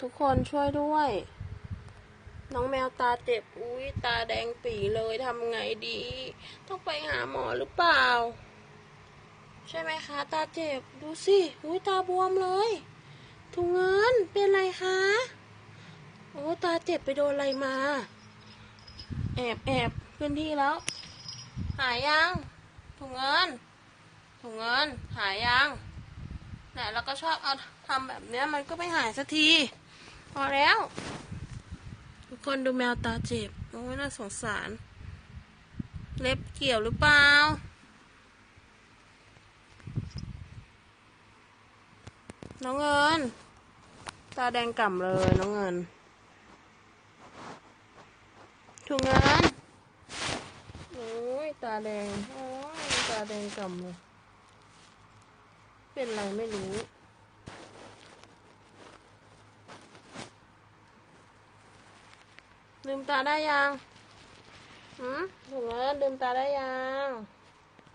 ทุกคนช่วยด้วย น้องแมวตาเจ็บ อุ้ยตาแดงปีเลยทำไงดี ต้องไปหาหมอหรือเปล่า ใช่ไหมคะ ตาเจ็บ ดูสิ อุ้ยตาบวมเลยถุงเงินเป็นไรคะ โอ้ตาเจ็บไปโดนอะไรมา แอบแอบขึ้นที่แล้ว หายยังถุงเงินถุงเงินหายยังเนี่ยเราก็ชอบเอาทำแบบเนี้ยมันก็ไม่หายสักที พอแล้ว ทุกคนดูแมวตาเจ็บ โอ้ยน่าสงสาร เล็บเกี่ยวหรือเปล่า น้องเงิน ตาแดงก่ำเลยน้องเงินถุงเงิน โอ้ยตาแดง โอ้ยตาแดงก่ำเลย เป็นไรไม่รู้ ลืมตาได้ยังหืมถุงเงินลืมตาได้ยัง